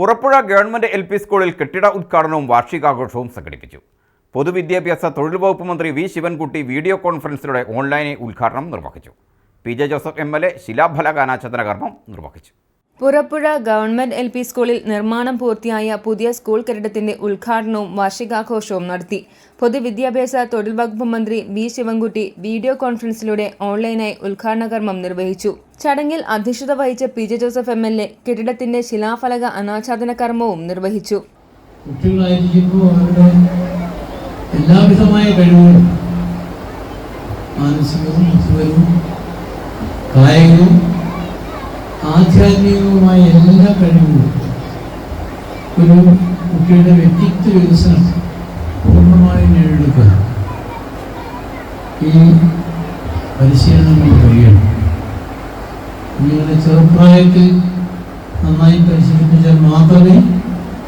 Purappuzha government L P സ്കൂളിൽ കെട്ടിട ഉദ്ഘാടനവും വാർഷികാഘോഷവും സംഘടിപ്പിച്ചു. പൊതുവിദ്യാഭ്യാസ തൊഴിൽ വകുപ്പ് മന്ത്രി വി ശിവൻകുട്ടി വീഡിയോ കോൺഫറൻസിലൂടെ ഓൺലൈനിൽ ഉദ്ഘാടനം നിർവഹിച്ചു. P J Joseph M L A കർമ്മം നിർവഹിച്ചു. പുറപ്പുഴ ഗവൺമെന്റ് എൽ പി സ്കൂളിൽ നിർമ്മാണം പൂർത്തിയായ പുതിയ സ്കൂൾ കെട്ടിടത്തിന്റെ ഉദ്ഘാടനവും വാർഷികാഘോഷവും നടത്തി. പൊതുവിദ്യാഭ്യാസ തൊഴിൽ വകുപ്പ് മന്ത്രി വി ശിവൻകുട്ടി വീഡിയോ കോൺഫറൻസിലൂടെ ഓൺലൈനായി ഉദ്ഘാടന കർമ്മം നിർവഹിച്ചു. ചടങ്ങിൽ അധ്യക്ഷത വഹിച്ച P J Joseph M L A കെട്ടിടത്തിന്റെ ശിലാഫലക അനാച്ഛാദന കർമ്മവും നിർവഹിച്ചു. കുട്ടികളായിരിക്കുമ്പോൾ അവരുടെ എല്ലാവിധമായ കഴിവുകളും മാനസികവും ബുദ്ധിപരവും കായികവും ആധ്യാത്മികവുമായ എല്ലാ കഴിവുകളും ഒരു കുട്ടിയുടെ വ്യക്തിത്വ വികസനം പൂർണമായി നേടിയെടുക്കുക ഈ പരിശീലനം കഴിയണം. കുഞ്ഞുങ്ങളെ ചെറുപ്രായത്തിൽ നന്നായി പരിശീലിപ്പിച്ചാൽ മാത്രമേ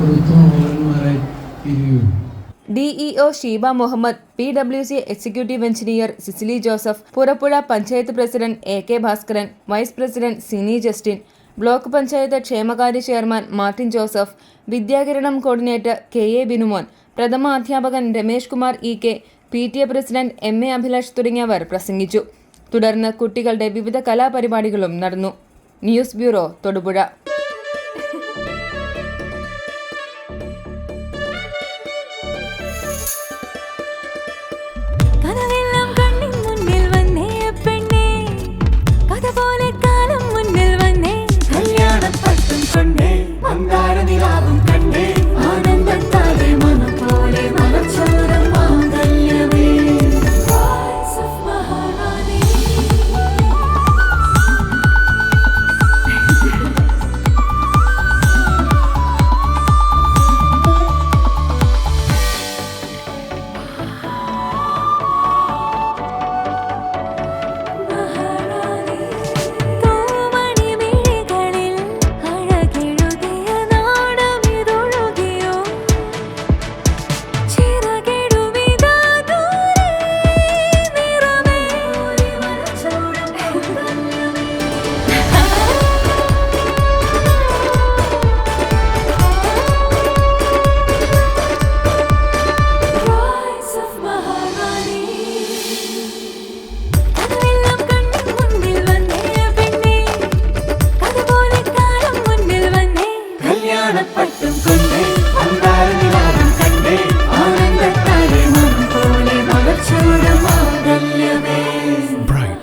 ഒരു തീരുകയുള്ളൂ. DEO Sheeba Muhammad P W C executive engineer Cicily Joseph Purappuzha panchayat president A K Bhaskaran vice president Sini Justin block panchayat ക്ഷേമകാര്യ chairman Martin Joseph Vidyakiranam coordinator K A Binumon പ്രഥമ അധ്യാപകൻ Ramesh Kumar E K P T A president M A Abhilash തുടങ്ങിയവർ പ്രസംഗിച്ചു. തുടർന്ന് കുട്ടികളുടെ വിവിധ കലാപരിപാടികളും നടന്നു. News bureau Thodupuzha.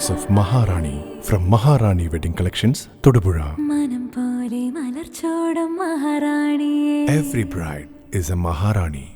Of Maharani from Maharani Wedding Collections, Todupuzha. മനം പോലെ മലർച്ചോടം മഹാറാണിയേ Every bride is a Maharani.